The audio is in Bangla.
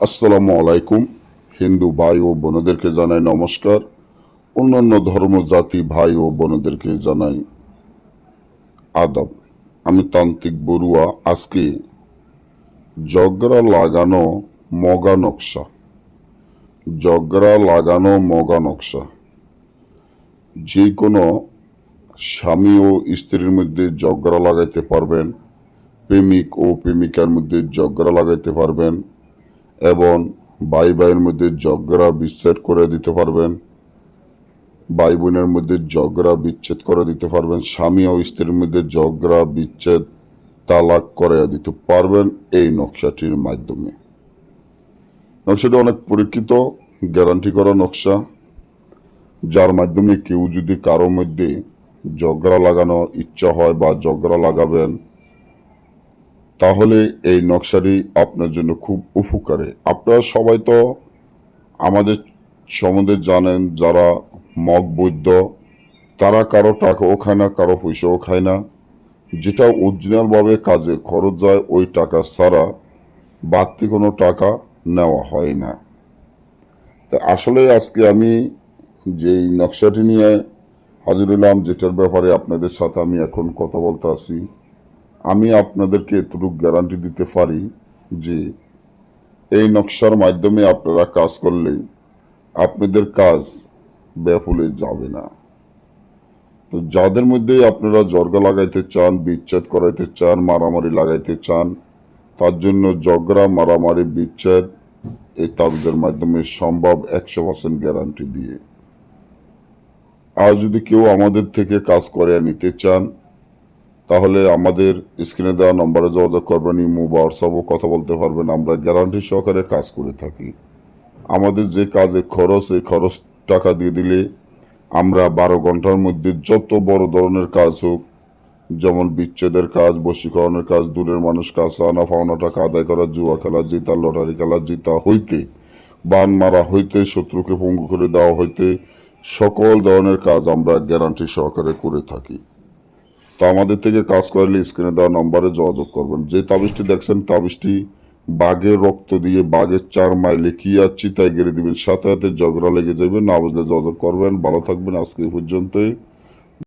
আসসালামু আলাইকুম। হিন্দু ভাই ও বোনদেরকে জানাই নমস্কার। অন্যান্য ধর্ম, জাতি, ভাই ও বোনদেরকে জানাই আদব। আমি তান্ত্রিক বড়ুয়া। আজকে জগরা লাগানো মগা নকশা। জগরা লাগানো মগা নকশা। যে কোনো স্বামী ও স্ত্রীর মধ্যে জগরা লাগাইতে পারবেন। প্রেমিক ও প্রেমিকার মধ্যে জগরা লাগাইতে পারবেন। এবং ভাই ভাইয়ের মধ্যে ঝগড়া বিচ্ছেদ করে দিতে পারবেন। ভাই বোনের মধ্যে ঝগড়া বিচ্ছেদ করে দিতে পারবেন। স্বামী ও স্ত্রীর মধ্যে ঝগড়া বিচ্ছেদ তালাক করে দিতে পারবেন এই নকশাটির মাধ্যমে। নকশাটি অনেক পরীক্ষিত গ্যারান্টি করা নকশা। যার মাধ্যমে কেউ যদি কারোর মধ্যে ঝগড়া লাগানো ইচ্ছা হয় বা ঝগড়া লাগাবেন তাহলে এই নকশাটি আপনার জন্য খুব উপকারে। আপনারা সবাই তো আমাদের সম্বন্ধে জানেন, যারা মগ বৈদ্য, তারা কারও টাকাও খায় না, কারও পয়সাও খায় না। যেটা অরিজিনালভাবে কাজে খরচ যায়, ওই টাকা ছাড়া বাড়তি কোনো টাকা নেওয়া হয় না। তা আসলে আজকে আমি যেই নকশাটি নিয়ে হাজির হলাম, যেটার ব্যাপারে আপনাদের সাথে আমি এখন কথা বলতে আসি আমি আপনাদেরকে এতটুকু গ্যারান্টি দিতে পারি যে এই নকশার মাধ্যমে আপনারা কাজ করলে আপনাদের কাজ ব্যাফলে যাবে না। তো যাদের মধ্যে আপনারা জর্গা লাগাইতে চান বিচ্ছেদ করাইতে চান, মারামারি লাগাইতে চান, তার জন্য জগরা মারামারি বিচ্ছেদ এই তাবিজের মাধ্যমে সম্ভব একশো পার্সেন্ট গ্যারান্টি দিয়ে। আর যদি কেউ আমাদের থেকে কাজ করে নিতে চান তাহলে আমাদের স্ক্রিনে দেওয়া নম্বরে যোগাযোগ করবেন, ইমো বা হোয়াটসঅ্যাপও কথা বলতে পারবেন। আমরা গ্যারান্টি সহকারে কাজ করে থাকি। আমাদের যে কাজে খরচ, এই খরচ টাকা দিয়ে দিলে আমরা বারো ঘণ্টার মধ্যে যত বড় ধরনের কাজ হোক, যেমন বিচ্ছেদের কাজ, বশীকরণের কাজ, দূরের মানুষ কাজ, আনা পাওনা টাকা আদায় করা, জুয়া খেলা, জিতা, লটারি খেলা, জিতা হইতে, বান মারা হইতে, শত্রুকে পঙ্গু করে দেওয়া হইতে, সকল ধরনের কাজ আমরা গ্যারান্টি সহকারে করে থাকি। তো আমাদের থেকে কাজ করলে স্ক্রিনে দেওয়া নম্বরে যোগাযোগ করবেন। যে তাবিজটি দেখছেন, তাবিজটি বাঘের রক্ত দিয়ে বাঘের চার মাইলে কি আর তাই গেড়ে দিবেন, সাথে সাথে ঝগড়া লেগে যাবে, না বুঝলে যোগাযোগ করবেন। ভালো থাকবেন আজকে পর্যন্তই।